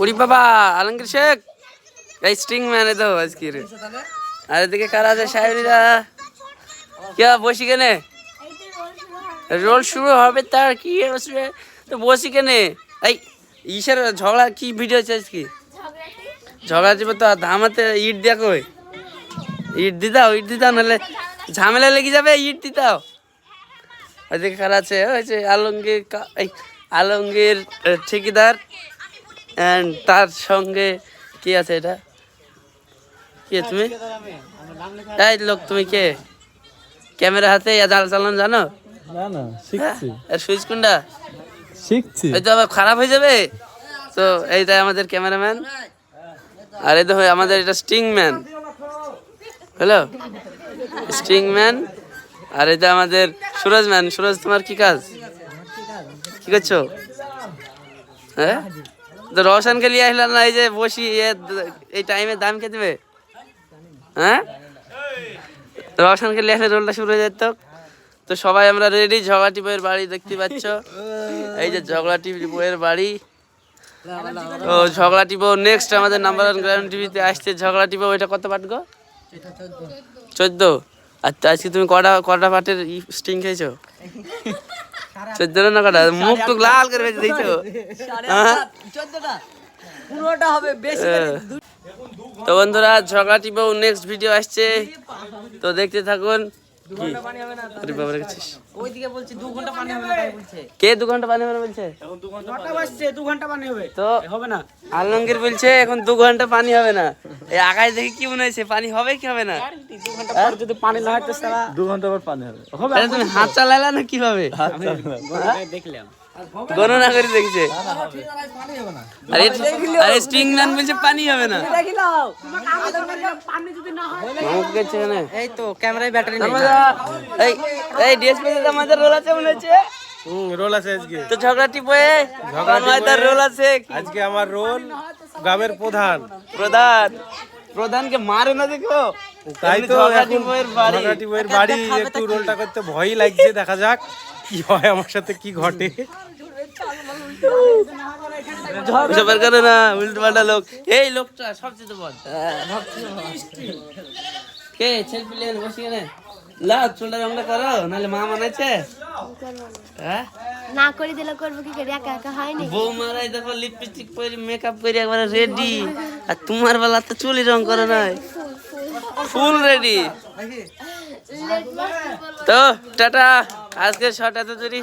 উড়ি বাবা, আলমগীর শেখ। এই স্ট্রিং ম্যানে তো আজকে রে আর এদিকে কারা আছে সাহেবরা? কে বসি কেনে? রোল শুরু হবে তার কি তো বসি কেনে? এই, ইসের ঝগড়া কি ভিডিও আছে আজকে? ঝগড়া যাবে তো ধামাতে ইট দিয়া কই? ইট দিতাও ইট দিতাও, নাহলে ঝামেলা লেগে যাবে, ইট দিতাও। ওইদিকে কারা আছে? ওই যে আলমগীর এই আলমগীর ঠিকাদার। অ্যান্ড তার সঙ্গে কি আছে এটা? কে তুমি? এই লোক তুমি কে? ক্যামেরা হাতে জাল চালান জানো? না না শিখছি। আর সুইচ কোনটা? শিখছি। এই তো আবার খারাপ হয়ে যাবে? তো এইটাই আমাদের ক্যামেরাম্যান। আর এই দেখো আমাদের এটা sting man hello? Sting man আর এটা আমাদের সুরজ ম্যান সুরজ তোমার কি কাজ? কি করছ? হ্যাঁ? তো রোশনকে নিয়ে আসলাম না, এই যে বসি এই টাইমে দাম কে দেবে? হ্যাঁ? রোশনকে নিয়ে আসলে রোলটা শুরু হয়ে যেত তো সবাই আমরা রেডি ঝগড়াটি বইয়ের বাড়ি দেখতে পাচ্ছ। এই যে ঝগড়াটি বইয়ের বাড়ি। তো ঝগড়াটি বউ নেক্সট আমাদের নাম্বার ওয়ান গ্রাউন্ড টিভিতে আসছে ঝগড়াটি বউ এটা কত পাট গো? চোদ্দ। আচ্ছা আজকে তুমি কটা কটা পাটের স্টিং খেয়েছো? চোদ্দ না কটা মুখ টুক লাল করে ভেজে দিয়েছ? হ্যাঁ? হ্যাঁ। তো বন্ধুরা ঝগড়াটি বউ নেক্সট ভিডিও আসছে। তো দেখতে থাকুন। কি দু ঘণ্টা পানি হবে বলছে? তো আলমগীর বলছে এখন দু ঘণ্টা পানি হবে না। এই আকাশ দেখে কি মনে হয়েছে? পানি হবে কি হবে না? দু ঘণ্টা পর যদি পানি না হয় তো সারা দু ঘণ্টা পর পানি হবে। তুমি হাত চালাইলা না কীভাবে? দেখলাম। গণনা করে দেখছে। আরে আরে স্ট্রিং ম্যান বলছে পানি হবে না। পানি যদি না হয় মামুক গেছে এখানে এই তো ক্যামেরায় ব্যাটারি নেই। আমাদের এই এই ডিএসপি আমাদের রোল আছে মনে হচ্ছে। রোল আছে আজকে। তো ঝগড়াটি বয়ে তার রোল আছে। আজকে আমার রোল। গ্রামের প্রধান। প্রধান। প্রধানকে মারে না দেখো। তাই তো ঝগড়াটি বইয়ের বাড়ি। একটু রোলটা করতে ভয়ই লাগছে দেখা যাক কি হয় আমার সাথে কি ঘটে। সবার করে না উল্টো পাল্টা লোক। এই লোকটা সবচেয়ে বল কে ছেলে পিলে বসে গেলে লা চুলটা রংটা করো নাহলে মা মানাচ্ছে হ্যাঁ? না করে দিলে করব কি করে? একা একা হয়নি বউ মারাই দেখো লিপস্টিক পরে মেকআপ করে একবারে রেডি আর তোমার বেলা তো চুলি রং করে নাই। ফুল রেডি তো টাটা। আজকে ছটাতে জুড়ি